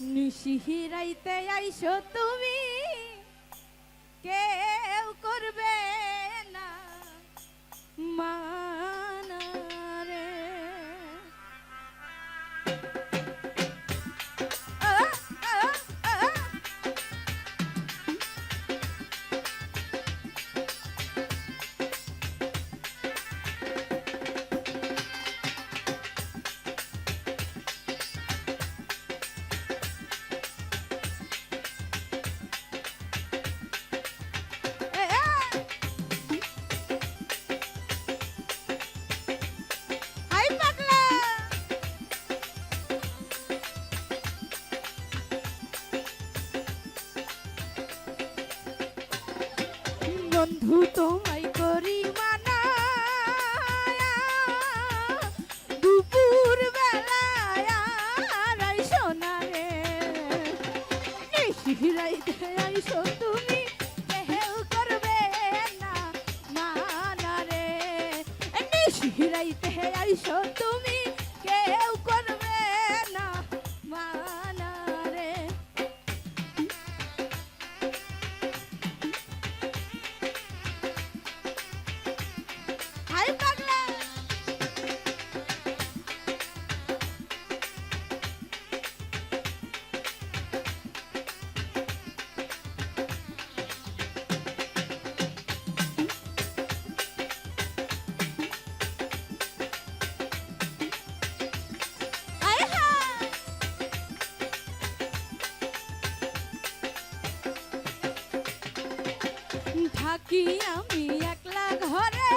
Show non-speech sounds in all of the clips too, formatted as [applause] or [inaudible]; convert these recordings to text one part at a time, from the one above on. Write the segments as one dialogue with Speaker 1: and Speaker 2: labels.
Speaker 1: নিশিহিরাইতে আইসো তুমি। বন্ধু তোমায় করি মানা দুপুর বেলায় সোনারে রাইতে থাকি আমি একলা ঘরে।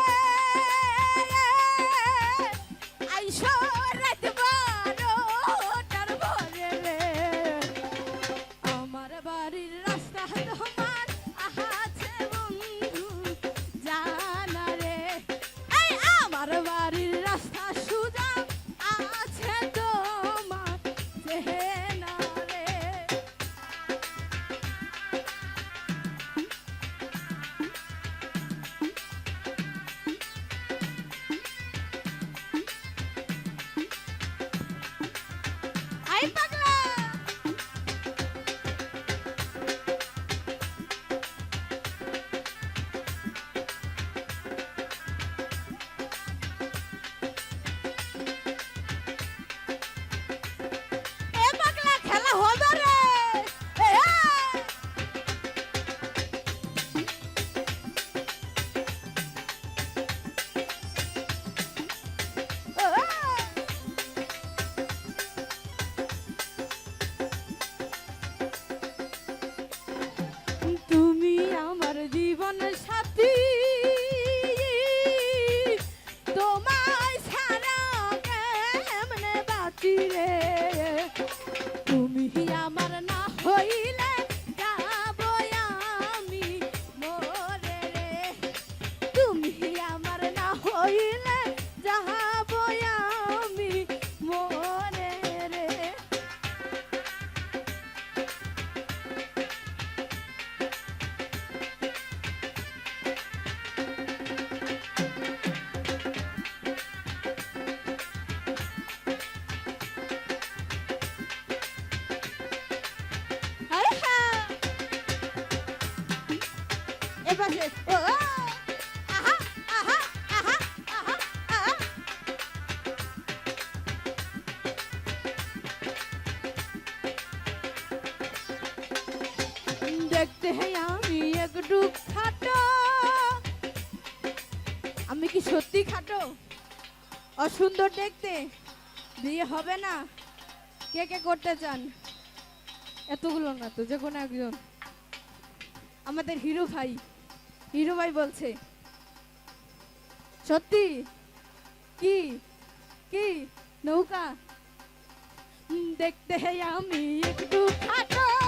Speaker 1: দেখতে হ্যাঁ আমি একটু খাটো। আমি কি সত্যি খাটো? অসুন্দর দেখতে। বিয়ে হবে না। কে কে করতে চান? এতগুলো না তো, যে কোনো একজন। আমাদের হিরো ভাই। হিরো ভাই বলছে সত্যি? কি? কি? নৌকা? দেখতে আমি একটু ফাটা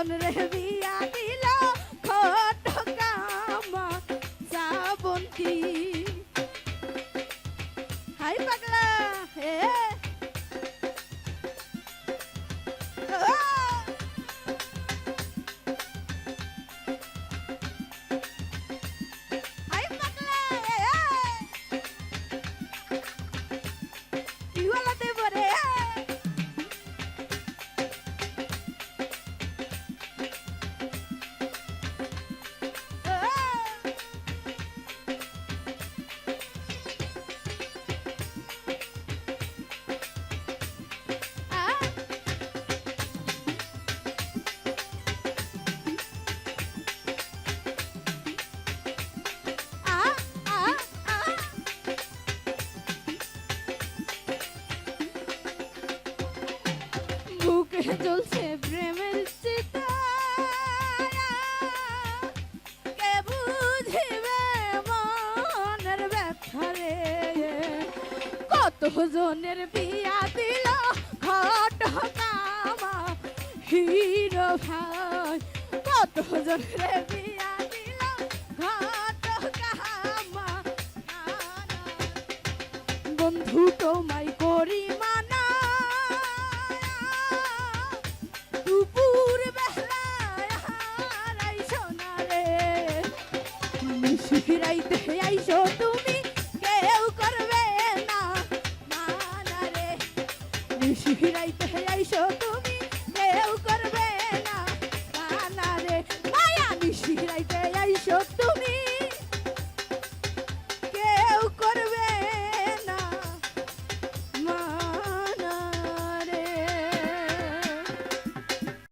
Speaker 1: কত জনের বিয়া [laughs] জ্বলছে প্রেমের চিতারা কে বুঝিবে মনের ব্যথা রে? কত জনের বিয়া দিল ঘট কামা হিরো ভাই। কত জনের বিয়া দিল ঘট কামা। বন্ধু তোমায় ছোট